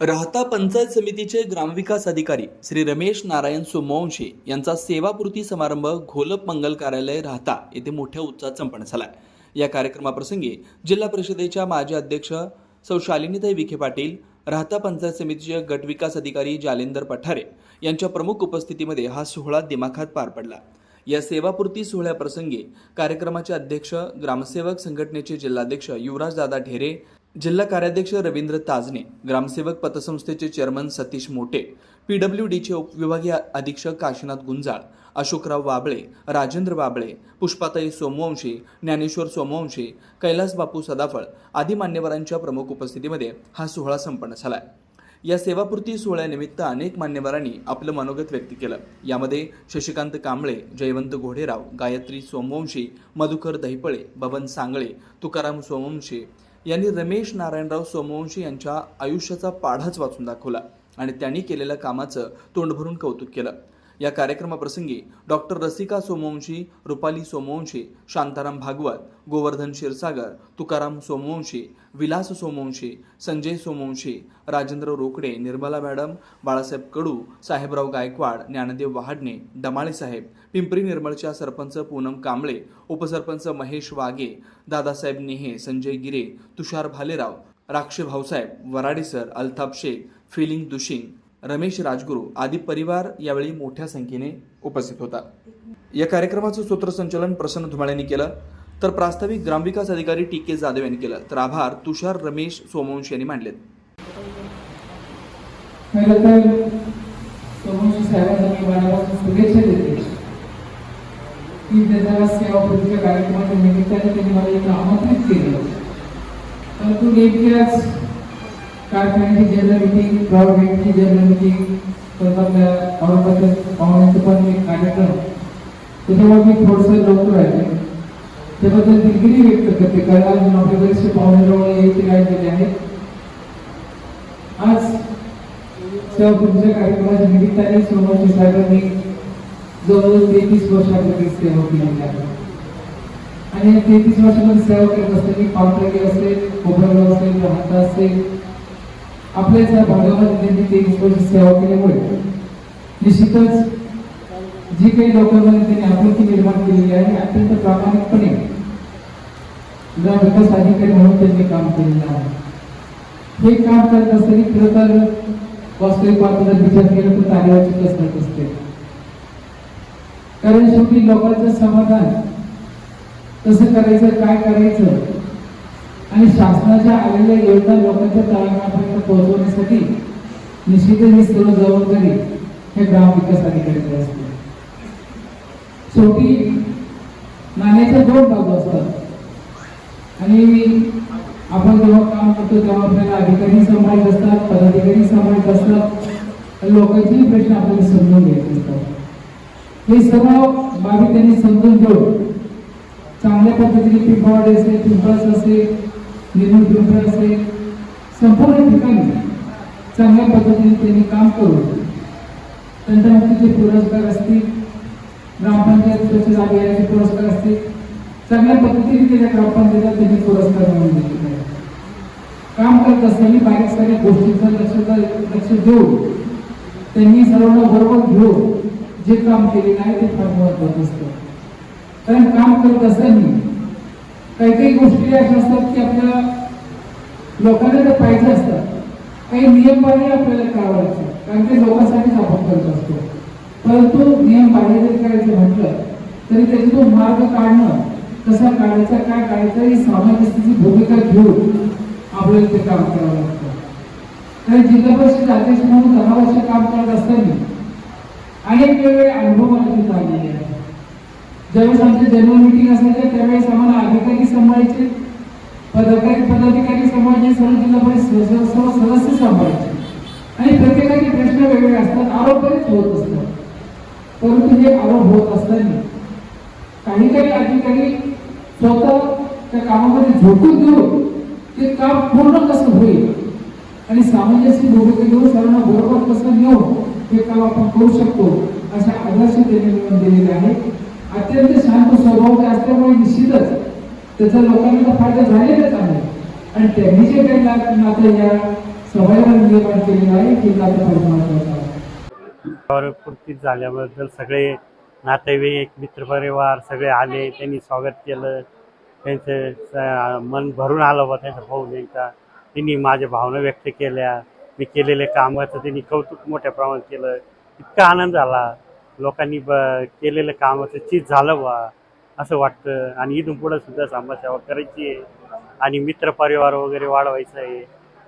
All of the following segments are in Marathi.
राहता पंचायत समितीचे ग्रामविकास अधिकारी श्री रमेश नारायण सोमवंशी यांचा सेवापूर्ती समारंभ घोलप मंगल कार्यालय राहता येथे मोठ्या उत्साहात संपन्न झाला या कार्यक्रमाप्रसंगी जिल्हा परिषदेच्या माजी अध्यक्ष सौ शालिनीताई विखे पाटील राहता पंचायत समितीचे गटविकास अधिकारी जालेंदर पठारे यांच्या प्रमुख उपस्थितीमध्ये हा सोहळा दिमाखात पार पडला. या सेवापूर्ती सोहळ्याप्रसंगी कार्यक्रमाचे अध्यक्ष ग्रामसेवक संघटनेचे जिल्हाध्यक्ष युवराजदादा ढेरे जिल्हा कार्याध्यक्ष रवींद्र ताजने ग्रामसेवक पतसंस्थेचे चेअरमन सतीश मोटे पीडब्ल्यू डीचे उपविभागीय अधीक्षक काशीनाथ गुंजाळ अशोकराव वाबळे राजेंद्र वाबळे पुष्पाताई सोमवंशी ज्ञानेश्वर सोमवंशी कैलास बापू सदाफळ आदी मान्यवरांच्या प्रमुख उपस्थितीमध्ये हा सोहळा संपन्न झाला या सेवापूर्ती सोहळ्यानिमित्त अनेक मान्यवरांनी आपलं मनोगत व्यक्त केलं. यामध्ये शशिकांत कांबळे जयवंत घोडेराव गायत्री सोमवंशी मधुकर दहिपळे बबन सांगळे तुकाराम सोमवंशी यांनी रमेश नारायणराव सोमवंशी यांच्या आयुष्याचा पाढाच वाचून दाखवला आणि त्यांनी केलेल्या कामाचं तोंड भरून कौतुक केलं. या कार्यक्रमाप्रसंगी डॉक्टर रसिका सोमवंशी रुपाली सोमवंशी शांताराम भागवत गोवर्धन क्षीरसागर तुकाराम सोमवंशी विलास सोमवंशी संजय सोमवंशी राजेंद्र रोकडे निर्मला मॅडम बाळासाहेब कडू साहेबराव गायकवाड ज्ञानदेव वहाडणे डमाळे साहेब पिंपरी निर्मळच्या सरपंच पूनम कांबळे उपसरपंच महेश वागे दादासाहेब नेहे संजय गिरे तुषार भालेराव राक्षे भाऊसाहेब वराडे अल्ताफ शेख फिलिंग दुशिंग रमेश राजगुरू आदी परिवार यावेळी मोठ्या संख्येने उपस्थित होता. या कार्यक्रमाचं सूत्रसंचालन प्रसन्न धुमाळ यांनी केलं. तर प्रास्ताविक ग्रामविकास अधिकारी टी के जाधव यांनी केलं. तर आभार तुषार रमेश सोमवंश यांनी मांडलेत. शुभेच्छा देते. की त्याच्या सेवापूर्तीच्या कार्यक्रमाच्या निमित्ताने त्यांनी मला इथं आमंत्रित केलं. परंतु नेमक्याच कारखान्याची जनरल मिटिंग गव्हर्नमेंटची जनरल मिटिंग परत आपल्या औरंगाबाद पाहुण्याचं पण एक कार्यक्रम. त्याच्यामुळे मी थोडंसं लवकर राहिले त्याबद्दल दिलगिरी व्यक्त करते कारण आज आपल्या बरेचसे पाहुणे यायचे राहिलेले आहेत. आज सेवापूर्तीच्या कार्यक्रमाच्या निमित्ताने सोमवंशी साहेबांनी जवळजवळ तेहतीस वर्षापूर्वी सेवा केलेली आहे. आणि या तेहतीस वर्षामध्ये सेवा करत असताना पावटागी असेल कोपरगाव असेल राहता असेल आपल्याच या भागामध्ये त्यांनी ते वर्ष सेवा केल्यामुळे निश्चितच जी काही लोकांमध्ये त्यांनी आपुलकी निर्माण केलेली आहे अत्यंत प्रामाणिकपणे ग्राम विकास अधिकारी म्हणून त्यांनी काम केलेलं आहे. हे काम करत असताना खरं तर वास्तविक जर विचार केला तर तारेवरची कसरत असते. कारण शेवटी लोकांचं समाधान कसं करायचं काय करायचं आणि शासनाच्या आलेल्या योजना लोकांच्या तळागाळापर्यंत पोहोचवण्यासाठी निश्चितच ही सर्व जबाबदारी हे ग्रामविकास अधिकाऱ्यांची असते. शेवटी नाण्याच्या दोन बाजू असतात. आणि आपण जेव्हा काम करतो तेव्हा आपल्याला अधिकारी सांभाळत असतात पदाधिकारी सांभाळत असतात. लोकांचेही प्रश्न आपल्याला समजून घ्यायचे असतात. हे सर्व बाबी त्यांनी समजून घेऊन चांगल्या पद्धतीने पिंपळवाडी असेल पिंपळस असेल निर्मळ पिंपळ असेल संपूर्ण ठिकाणी चांगल्या पद्धतीने त्यांनी काम करून तंत्रमुक्तीचे पुरस्कार असतील ग्रामपंचायत स्वच्छता अभियानाचे पुरस्कार असतील चांगल्या पद्धतीने त्याच्या ग्रामपंचायतीला त्यांनी पुरस्कार मिळवून दिले काम करत असताना बारीक साऱ्या गोष्टींचं लक्ष लक्ष देऊन त्यांनी सर्वांना बरोबर घेऊन जे काम केलेलं आहे ते फार महत्वाचं असतं. कारण काम करत असताना काही काही गोष्टी अशा असतात की आपल्या लोकांना ते पाहिजे असतात. काही नियम पाळणे आपल्याला करावं लागतं कारण ते लोकांसाठीच आपण करत असतो. परंतु नियम पाळणे जरी करायचं म्हटलं तरी त्याच्यातून मार्ग काढणं कसा काढायचा काय काढायचा ही सामाजिकतेची भूमिका घेऊन आपल्याला ते काम करावं लागतं. कारण जिल्हा परिषद अध्यक्ष म्हणून दहा वर्ष काम करत असताना अनेक वेगवेगळे अनुभव मला तिथे आलेले आहेत. ज्यावेळेस आमची जनरल मिटिंग असायचे त्यावेळेस आम्हाला अधिकारी सांभाळायचे. पदाधिकारी पदाधिकारी सांभाळायचे सर्व जिल्हा परिषद सर्व सदस्य सांभाळायचे. आणि प्रत्येकाचे प्रश्न वेगवेगळे असतात आरोप बरेच होत असतात. परंतु हे आरोप होत असताना काही काही अधिकारी स्वतः त्या कामामध्ये झोकून देऊन ते काम पूर्ण कसं होईल आणि सामंजस्य भूमिका घेऊन सर्वांना बरोबर कसं घेऊन हे काम आपण करू शकतो अशा आदर्श त्यांनी निवडून दिलेले आहे अत्यंत शांत स्वभावाचे असल्यामुळे निश्चितच त्याचा लोकांना तर फायदा झालेलाच आहे. आणि त्यांनी जे काही नातं या सभेला निर्माण केलेलं आहे ते नातं फार महत्वाचं आहे. पूर्ती झाल्याबद्दल सगळे नातेवाईक मित्रपरिवार सगळे आले त्यांनी स्वागत केलं. त्यांचं मन भरून आलं होतं त्यांचा भाऊ त्यांचा त्यांनी माझ्या भावना व्यक्त केल्या. मी केलेल्या कामाचं त्यांनी कौतुक मोठ्या प्रमाणात केलं. इतका आनंद झाला लोकांनी ब केलेलं कामाचं चीज झालं बा असं वाटतं. आणि इथून पुढं सुद्धा समाजसेवा करायची आहे. आणि मित्रपरिवार वगैरे वाढवायचं आहे.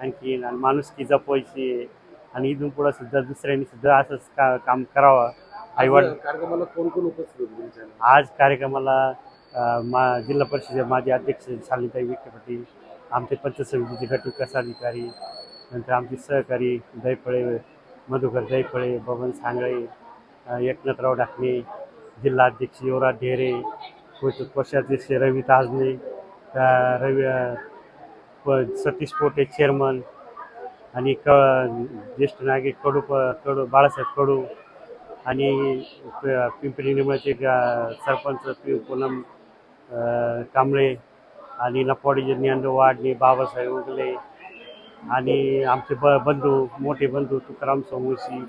आणखीन आणि माणुसकी जपवायची आहे. आणि इथून पुढं सुद्धा दुसऱ्यांनी सुद्धा असंच का काम करावं. आई वडील कार्यक्रमाला कोण कोण उपस्थित आज कार्यक्रमाला मा जिल्हा परिषद माजी अध्यक्ष शालिताई विखे पाटील आमचे पंचायत समितीचे गट विकास अधिकारी नंतर आमचे सहकारी दैफळे मधुकर दैफळे बबन सांगळे एकनाथराव ढाकणे जिल्हाध्यक्ष युवराज ढेरे कोषाध्यक्ष रवी ताजने रवी प- सतीश पोटे चेअरमन आणि क ज्येष्ठ नागरिक कडू प कडू बाळासाहेब कडू आणि प- पिंपरी निमळचे सरपंच पी पूनम कांबळे आणि नपवाडीचे ज्ञानदेव वाडणे बाबासाहेब उगले आणि आमचे ब बंधू मोठे बंधू तुकाराम सोमवशी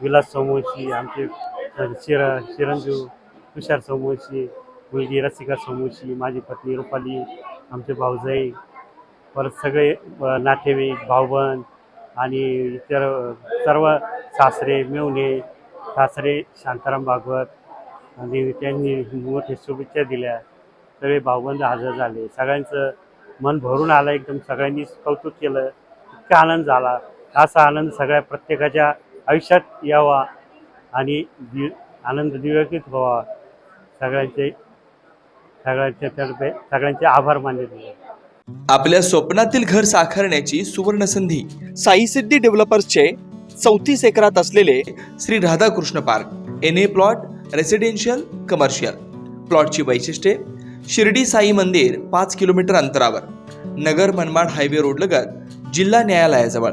विलास सोमवशी आमचे शिर चिरंजीव तुषार सोमवशी मुलगी रसिका सोमवशी माझी पत्नी रुपाली आमचे भाऊजाई परत सगळे नातेवाईक भाऊबंद आणि इतर सर्व सासरे मेवणे सासरे शांताराम भागवत आणि त्यांनी मोठे शुभेच्छा दिल्या. सगळे भाऊबंद हजर झाले. सगळ्यांचं मन भरून आलं. एकदम सगळ्यांनी कौतुक केलं. इतका आनंद झाला. असा आनंद सगळ्या प्रत्येकाच्या आयुष्यात यावा आणि दि आनंद दिव्यकीत व्हावा. सगळ्यांचे सगळ्यांच्या तर्फे सगळ्यांचे आभार मानले आपल्या स्वप्नातील घर साकारण्याची सुवर्ण संधी साई सिद्धी डेव्हलपर्सचे चौतीस एकरात असलेले Shri Radhakrishna park N A plot residential commercial प्लॉटची वैशिष्ट्ये शिर्डी साई मंदिर पाच किलोमीटर अंतरावर नगर मनमाड हायवे रोड लगत जिल्हा न्यायालयाजवळ.